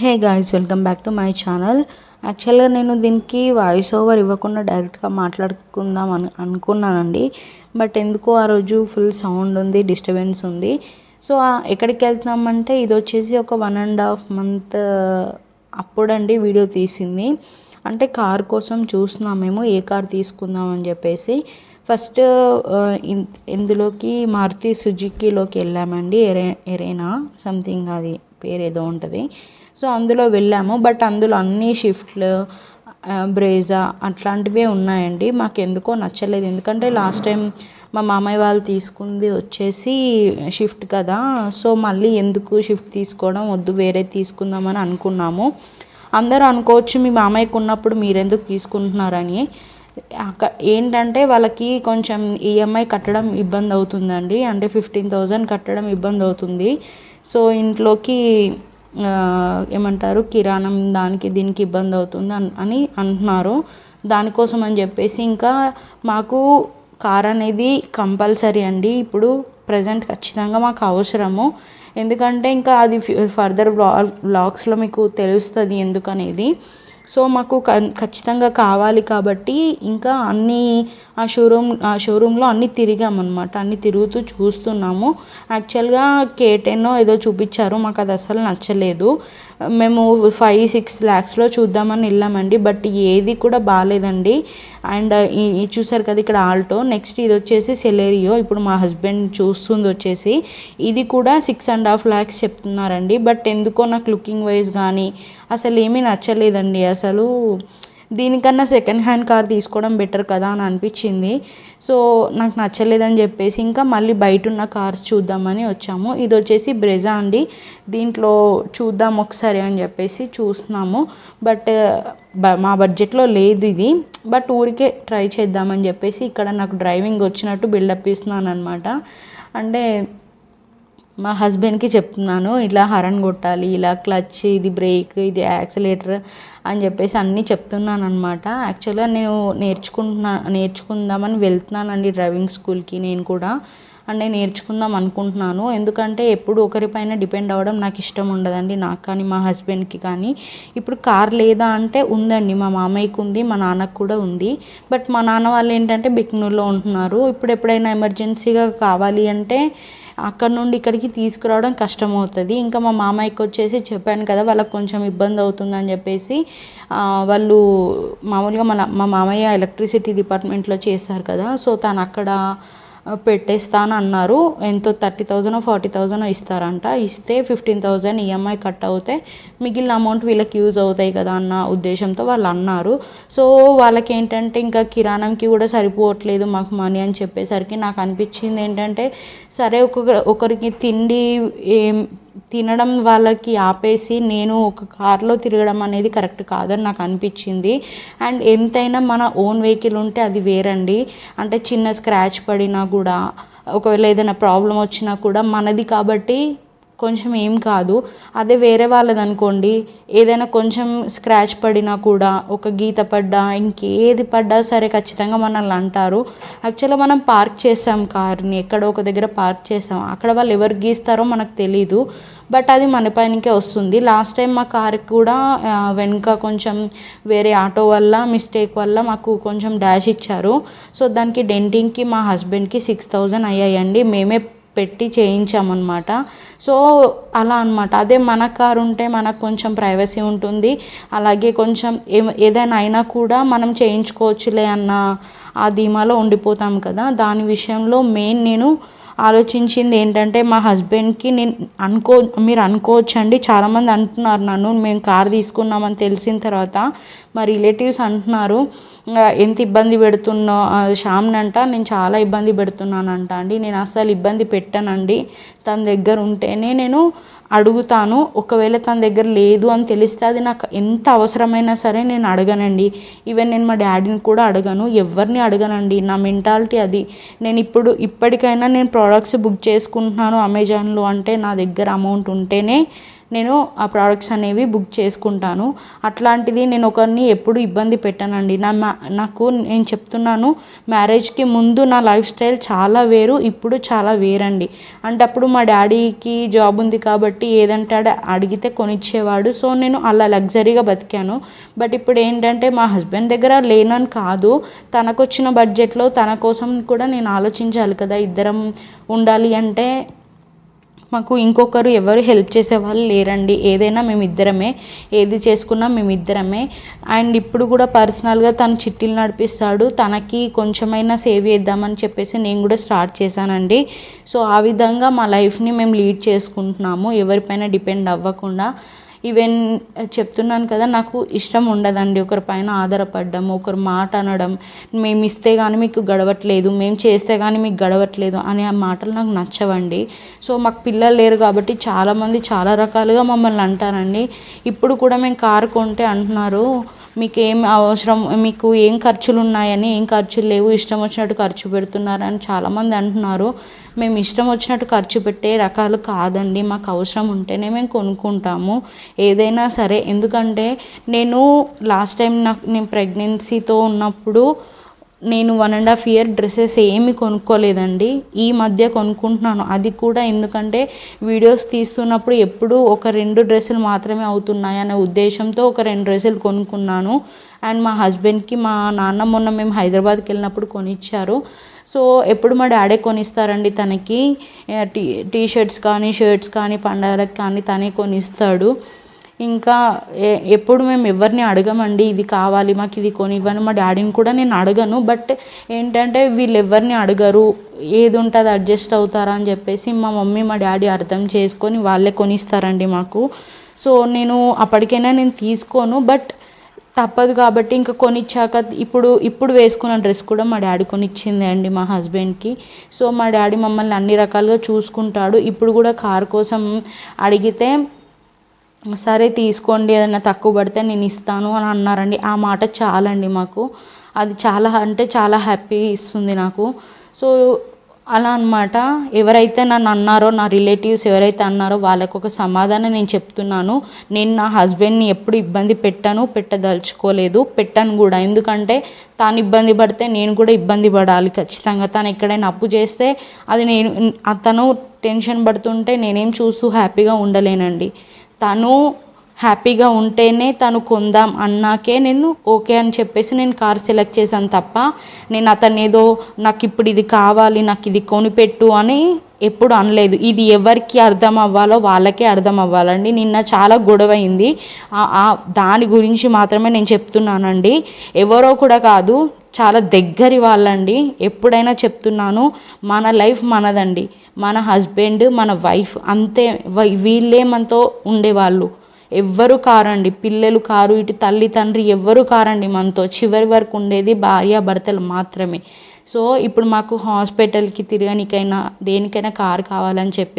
Hey guys welcome back to my channel యాక్చువల్గా నేను దీనికి వాయిస్ ఓవర్ ఇవ్వకుండా డైరెక్ట్గా మాట్లాడుకుందాం అని అనుకున్నానండి. బట్ ఎందుకో ఆ రోజు ఫుల్ సౌండ్ ఉంది డిస్టర్బెన్స్ ఉంది. సో ఎక్కడికి వెళ్తున్నామంటే ఇది వచ్చేసి ఒక వన్ అండ్ హాఫ్ మంత్ అప్పుడండి వీడియో తీసింది. అంటే కార్ కోసం చూస్తున్నాం మేము ఏ కార్ తీసుకుందాం అని చెప్పేసి. ఫస్ట్ ఇందులోకి మారుతి సుజుకిలోకి వెళ్ళామండి ఎరే ఎరేనా సంథింగ్ అది. పేరేదో ఉంటుంది. సో అందులో వెళ్ళాము. బట్ అందులో అన్ని షిఫ్ట్లు బ్రేజా అట్లాంటివే ఉన్నాయండి. మాకు ఎందుకో నచ్చలేదు. ఎందుకంటే లాస్ట్ టైం మా మామయ్య వాళ్ళు తీసుకుంది వచ్చేసి షిఫ్ట్ కదా. సో మళ్ళీ ఎందుకు షిఫ్ట్ తీసుకోవడం వద్దు వేరే తీసుకుందామని అనుకున్నాము. అందరూ అనుకోవచ్చు మీ మామయ్యకు ఉన్నప్పుడు మీరెందుకు తీసుకుంటున్నారని. ఏంటంటే వాళ్ళకి కొంచెం ఈఎంఐ కట్టడం ఇబ్బంది అవుతుందండి అంటే ఫిఫ్టీన్ థౌజండ్ కట్టడం ఇబ్బంది అవుతుంది సో ఇంట్లోకి ఏమంటారు కిరాణం దానికి దీనికి ఇబ్బంది అవుతుంది అని అంటున్నారు. దానికోసం అని చెప్పేసి ఇంకా మాకు కార్ అనేది కంపల్సరీ అండి. ఇప్పుడు ప్రజెంట్ ఖచ్చితంగా మాకు అవసరము. ఎందుకంటే ఇంకా అది ఫర్దర్ బ్లాగ్స్లో మీకు తెలుస్తుంది ఎందుకనేది. సో మాకు ఖచ్చితంగా కావాలి కాబట్టి ఇంకా అన్నీ ఆ షోరూమ్ ఆ షోరూంలో అన్నీ తిరిగామన్నమాట. అన్నీ తిరుగుతూ చూస్తున్నాము. యాక్చువల్గా కేటెనో ఏదో చూపించారు. మాకు అది అసలు నచ్చలేదు. మేము ఫైవ్ సిక్స్ ల్యాక్స్లో చూద్దామని వెళ్ళామండి. బట్ ఏది కూడా బాగాలేదండి. అండ్ ఈ చూసారు కదా ఇక్కడ ఆల్టో నెక్స్ట్ ఇది వచ్చేసి సెలేరియో ఇప్పుడు మా హస్బెండ్ చూస్తుంది వచ్చేసి. ఇది కూడా సిక్స్ అండ్ హాఫ్ ల్యాక్స్ చెప్తున్నారండి. బట్ ఎందుకో నాకు లుకింగ్ వైజ్ కానీ అసలు ఏమీ నచ్చలేదండి. అసలు దీనికన్నా సెకండ్ హ్యాండ్ కార్ తీసుకోవడం బెటర్ కదా అని అనిపించింది. సో నాకు నచ్చలేదని చెప్పేసి ఇంకా మళ్ళీ బయట ఉన్న కార్స్ చూద్దామని వచ్చాము. ఇది వచ్చేసి బ్రెజా అండి. దీంట్లో చూద్దాం ఒకసారి అని చెప్పేసి చూస్తున్నాము. బట్ మా బడ్జెట్లో లేదు ఇది. బట్ ఊరికే ట్రై చేద్దామని చెప్పేసి ఇక్కడ నాకు డ్రైవింగ్ వచ్చినట్టు బిల్డప్ ఇస్తున్నాను అనమాట అంటే మా హస్బెండ్కి చెప్తున్నాను ఇలా హరన్ కొట్టాలి ఇలా క్లచ్ ఇది బ్రేక్ ఇది యాక్సిలేటర్ అని చెప్పేసి అన్నీ చెప్తున్నాను అనమాట యాక్చువల్గా నేను నేర్చుకుంటున్నా నేర్చుకుందామని వెళ్తున్నానండి డ్రైవింగ్ స్కూల్కి నేను కూడా. అండ్ నేను నేర్చుకుందాం అనుకుంటున్నాను. ఎందుకంటే ఎప్పుడు ఒకరిపైన డిపెండ్ అవ్వడం నాకు ఇష్టం ఉండదండి. నాకు కానీ మా హస్బెండ్కి కానీ. ఇప్పుడు కార్ లేదా అంటే ఉందండి. మా మామయ్యకు ఉంది మా నాన్నకు కూడా ఉంది. బట్ మా నాన్న వాళ్ళు ఏంటంటే బిక్నూర్లో ఉంటున్నారు. ఇప్పుడు ఎప్పుడైనా ఎమర్జెన్సీగా కావాలి అంటే అక్కడ నుండి ఇక్కడికి తీసుకురావడం కష్టమవుతుంది. ఇంకా మా మామయ్యకి వచ్చేసి చెప్పాను కదా వాళ్ళకి కొంచెం ఇబ్బంది అవుతుందని చెప్పేసి వాళ్ళు మామూలుగా మన మా మామయ్య ఎలక్ట్రిసిటీ డిపార్ట్మెంట్లో చేశారు కదా. సో తను అక్కడ పెట్టేస్తాను అన్నారు ఎంతో థర్టీ థౌజండ్ ఫార్టీ థౌజండ్ ఇస్తారంట. ఇస్తే ఫిఫ్టీన్ థౌజండ్ ఈఎంఐ కట్ అవుతే మిగిలిన అమౌంట్ వీళ్ళకి యూజ్ అవుతాయి కదా అన్న ఉద్దేశంతో వాళ్ళు అన్నారు. సో వాళ్ళకి ఏంటంటే ఇంకా కిరాణంకి కూడా సరిపోవట్లేదు మాకు మనీ అని చెప్పేసరికి నాకు అనిపించింది ఏంటంటే సరే ఒక్కొక్క ఒకరికి తిండి ఏం తినడం వాళ్ళకి ఆపేసి నేను ఒక కార్లో తిరగడం అనేది కరెక్ట్ కాదని నాకు అనిపించింది. అండ్ ఎంతైనా మన ఓన్ వెహికల్ ఉంటే అది వేరండి. అంటే చిన్న స్క్రాచ్ పడినా కూడా ఒకవేళ ఏదైనా ప్రాబ్లం వచ్చినా కూడా మనది కాబట్టి కొంచెం ఏం కాదు. అదే వేరే వాళ్ళది అనుకోండి ఏదైనా కొంచెం స్క్రాచ్ పడినా కూడా ఒక గీత పడ్డా ఇంకేది పడ్డా సరే ఖచ్చితంగా మనల్ని అంటారు. యాక్చువల్గా మనం పార్క్ చేసాం కార్ని ఎక్కడో ఒక దగ్గర పార్క్ చేసాం. అక్కడ వాళ్ళు ఎవరు గీస్తారో మనకు తెలీదు. బట్ అది మన పైనకే వస్తుంది. లాస్ట్ టైం మా కార్కి కూడా వెనుక కొంచెం వేరే ఆటో వల్ల మిస్టేక్ వల్ల మాకు కొంచెం డాష్ ఇచ్చారు. సో దానికి డెంటింగ్కి మా హస్బెండ్కి సిక్స్ థౌజండ్ అయ్యాయండి. మేమే పెట్టి చేయించామన్నమాట. సో అలా అనమాట అదే మన కారు ఉంటే మనకు కొంచెం ప్రైవసీ ఉంటుంది. అలాగే కొంచెం ఏదైనా అయినా కూడా మనం చేయించుకోవచ్చులే అన్న ఆ ధీమాలో ఉండిపోతాం కదా. దాని విషయంలో మెయిన్ నేను ఆలోచించింది ఏంటంటే మా హస్బెండ్కి నేను అనుకో మీరు అనుకోవచ్చు అండి చాలామంది అంటున్నారు నన్ను మేము కార్ తీసుకున్నామని తెలిసిన తర్వాత మా రిలేటివ్స్ అంటున్నారు ఎంత ఇబ్బంది పెడుతున్నా శ్యామ్నంట నేను చాలా ఇబ్బంది పెడుతున్నానంట అండి. నేను అసలు ఇబ్బంది పెట్టానండి. తన దగ్గర ఉంటేనే నేను అడుగుతాను ఒకవేళ తన దగ్గర లేదు అని తెలిస్తే అది నాకు ఎంత అవసరమైనా సరే నేను అడగనండి. ఈవెన్ నేను మా డాడీని కూడా అడగను ఎవరిని అడగనండి. నా మెంటాలిటీ అది. నేను ఇప్పుడు ఇప్పటికైనా నేను ప్రోడక్ట్స్ బుక్ చేసుకుంటున్నాను అమెజాన్లో అంటే నా దగ్గర అమౌంట్ ఉంటేనే నేను ఆ ప్రోడక్ట్స్ అనేవి బుక్ చేసుకుంటాను. అట్లాంటిది నేను ఒకరిని ఎప్పుడు ఇబ్బంది పెట్టానండి. నా నాకు నేను చెప్తున్నాను మ్యారేజ్కి ముందు నా లైఫ్ స్టైల్ చాలా వేరు ఇప్పుడు చాలా వేరండి. అంటే అప్పుడు మా డాడీకి జాబ్ ఉంది కాబట్టి ఏదంటే అడిగితే కొనిచ్చేవాడు. సో నేను అలా లగ్జరీగా బతికాను. బట్ ఇప్పుడు ఏంటంటే మా హస్బెండ్ దగ్గర లేనని కాదు. తనకొచ్చిన బడ్జెట్లో తన కోసం కూడా నేను ఆలోచించాలి కదా ఇద్దరం ఉండాలి అంటే మాకు ఇంకొకరు ఎవరు హెల్ప్ చేసే వాళ్ళు లేరండి. ఏదైనా మేమిద్దరమే. ఏది చేసుకున్నా మేమిద్దరమే. అండ్ ఇప్పుడు కూడా పర్సనల్గా తను చిట్టీలు నడిపిస్తాడు. తనకి కొంచెమైనా సేవ్ చేద్దామని చెప్పేసి నేను కూడా స్టార్ట్ చేశానండి. సో ఆ విధంగా మా లైఫ్ని మేము లీడ్ చేసుకుంటున్నాము. ఎవరిపైన డిపెండ్ అవ్వకుండా. ఈవెన్ చెప్తున్నాను కదా నాకు ఇష్టం ఉండదండి. ఒకరి పైన ఆధారపడడం ఒకరు మాట అనడం మేము ఇస్తే కానీ మీకు గడవట్లేదు మేము చేస్తే కానీ మీకు గడవట్లేదు అనే ఆ మాటలు నాకు నచ్చవండి. సో మాకు పిల్లలు లేరు కాబట్టి చాలామంది చాలా రకాలుగా మమ్మల్ని అంటారండి. ఇప్పుడు కూడా మేము కారు కొంటే అంటున్నారు మీకు ఏం అవసరం మీకు ఏం ఖర్చులు ఉన్నాయని ఏం ఖర్చులు లేవు ఇష్టం వచ్చినట్టు ఖర్చు పెడుతున్నారని చాలామంది అంటున్నారు. మేము ఇష్టం వచ్చినట్టు ఖర్చు పెట్టే రకాలు కాదండి. మాకు అవసరం ఉంటేనే మేము కొనుక్కుంటాము. ఏదైనా సరే ఎందుకంటే నేను లాస్ట్ టైం నాకు నేను ప్రెగ్నెన్సీతో ఉన్నప్పుడు నేను one and half year dresses ఏమి కొనుక్కోలేదండి. ఈ మధ్య కొనుక్కుంటున్నాను. అది కూడా ఎందుకంటే వీడియోస్ తీస్తున్నప్పుడు ఎప్పుడూ ఒక రెండు డ్రెస్సులు మాత్రమే అవుతున్నాయి అనే ఉద్దేశంతో ఒక రెండు డ్రెస్సులు కొనుక్కున్నాను. అండ్ మా హస్బెండ్కి మా నాన్న మొన్న మేము హైదరాబాద్కి వెళ్ళినప్పుడు కొనిచ్చారు. సో ఎప్పుడు మా డాడీ కొనిస్తారండి తనకి. టీ టీ షర్ట్స్ కానీ షర్ట్స్ కానీ పండగలకు కానీ తనే కొనిస్తాడు. ఇంకా ఎప్పుడు మేము ఎవరిని అడగమండి ఇది కావాలి మాకు ఇది కొనివ్వను మా డాడీని కూడా నేను అడగను బట్ ఏంటంటే వీళ్ళు ఎవరిని అడగరు ఏది ఉంటుంది అడ్జస్ట్ అవుతారా అని చెప్పేసి మా మమ్మీ మా డాడీ అర్థం చేసుకొని వాళ్ళే కొనిస్తారండి మాకు. సో నేను అప్పటికైనా నేను తీసుకోను బట్ తప్పదు కాబట్టి ఇంకా కొనిచ్చాక ఇప్పుడు ఇప్పుడు వేసుకున్న డ్రెస్ కూడా మా డాడీ కొనిచ్చింది అండి మా హస్బెండ్కి. సో మా డాడీ మమ్మల్ని అన్ని రకాలుగా చూసుకుంటాడు. ఇప్పుడు కూడా కార్ కోసం అడిగితే సరే తీసుకోండి ఏదైనా తక్కువ పడితే నేను ఇస్తాను అని అన్నారండి. ఆ మాట చాలండి మాకు. అది చాలా అంటే చాలా హ్యాపీ ఇస్తుంది నాకు. సో అలా అనమాట ఎవరైతే నన్ను అన్నారో నా రిలేటివ్స్ ఎవరైతే అన్నారో వాళ్ళకు ఒక సమాధానం నేను చెప్తున్నాను. నేను నా హస్బెండ్ని ఎప్పుడు ఇబ్బంది పెట్టాను పెట్టదలుచుకోలేదు. పెట్టను కూడా. ఎందుకంటే తాను ఇబ్బంది పడితే నేను కూడా ఇబ్బంది పడాలి. ఖచ్చితంగా తను ఎక్కడైనా అప్పు చేస్తే అది నేను అతను టెన్షన్ పడుతుంటే నేనేం చూస్తూ హ్యాపీగా ఉండలేనండి. తను హ్యాపీగా ఉంటేనే తను కొందాం అన్నాకే నేను ఓకే అని చెప్పేసి నేను కార్ సెలెక్ట్ చేశాను తప్ప నేను అతను ఏదో నాకు ఇప్పుడు ఇది కావాలి నాకు ఇది కొనిపెట్టు అని ఎప్పుడు అనలేదు. ఇది ఎవరికి అర్థం అవ్వాలో వాళ్ళకే అర్థం అవ్వాలండి. నిన్న చాలా గొడవైంది దాని గురించి మాత్రమే నేను చెప్తున్నానండి. ఎవరో కూడా కాదు చాలా దగ్గరి వాళ్ళండి. ఎప్పుడైనా చెప్తున్నాను మన లైఫ్ మనదండి. మన హస్బెండ్ మన వైఫ్ అంతే వీళ్ళే మనతో ఉండేవాళ్ళు. ఎవ్వరు కారండి. పిల్లలు కారు ఇటు తల్లి తండ్రి ఎవ్వరు కారండి మనతో. చివరి వరకు ఉండేది భార్య భర్తలు మాత్రమే. సో ఇప్పుడు మాకు హాస్పిటల్కి తిరగనికైనా దేనికైనా కారు కావాలని చెప్పి